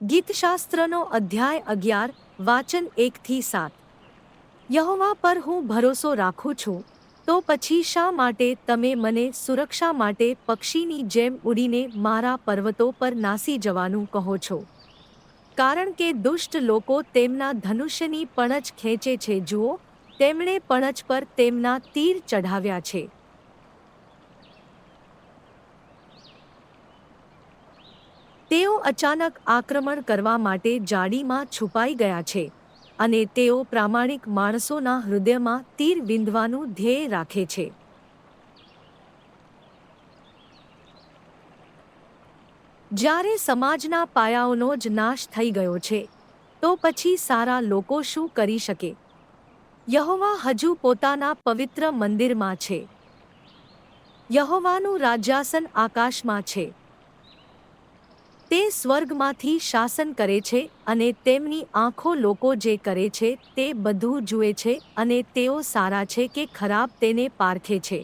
ગીતશાસ્ત્રનો અધ્યાય અગિયાર, વાચન એકથી સાત. યહોવા પર હું ભરોસો રાખું છું, તો પછી શા માટે તમે મને સુરક્ષા માટે પક્ષીની જેમ ઉડીને મારા પર્વતો પર નાસી જવાનું કહો છો? કારણ કે દુષ્ટ લોકો તેમના ધનુષ્યની પણજ ખેંચે છે, જુઓ, તેમણે પણજ પર તેમના તીર ચઢાવ્યા છે તેઓ અચાનક આક્રમણ કરવા માટે જાડીમાં છુપાઈ ગયા છે અને તેઓ પ્રામાણિક માણસોના હૃદયમાં તીર વિંધવાનું ધ્યેય રાખે છે. જ્યારે સમાજના પાયાઓનો જ નાશ થઈ ગયો છે, તો પછી સારા લોકો શું કરી શકે? યહોવા હજુ પોતાના પવિત્ર મંદિરમાં છે. યહોવાનું રાજ્યાસન આકાશમાં છે. તે સ્વર્ગમાંથી શાસન કરે છે અને તેમની આંખો લોકો જે કરે છે તે બધું જુએ છે અને તેઓ સારા છે કે ખરાબ તેને પારખે છે.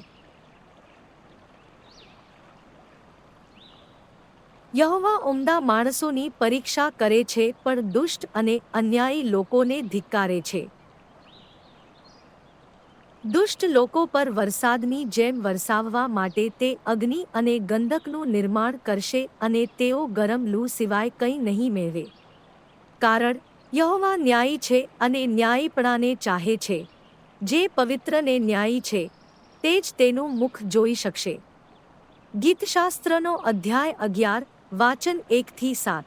યહોવા ઉમદા માણસોની પરીક્ષા કરે છે પણ દુષ્ટ અને અન્યાયી લોકોને ધિક્કારે છે. દુષ્ટ લોકો પર વરસાદની જેમ વરસાવવા માટે તે અગ્નિ અને ગંધકનું નિર્માણ કરશે અને તેઓ ગરમ લૂ સિવાય કંઈ નહીં મેળવે. કારણ, યહોવા ન્યાયી છે અને ન્યાયીપણાને ચાહે છે. જે પવિત્રને ન્યાયી છે, તે જ તેનું મુખ જોઈ શકશે. ગીતશાસ્ત્રનો અધ્યાય અગિયાર, વાચન એકથી સાત.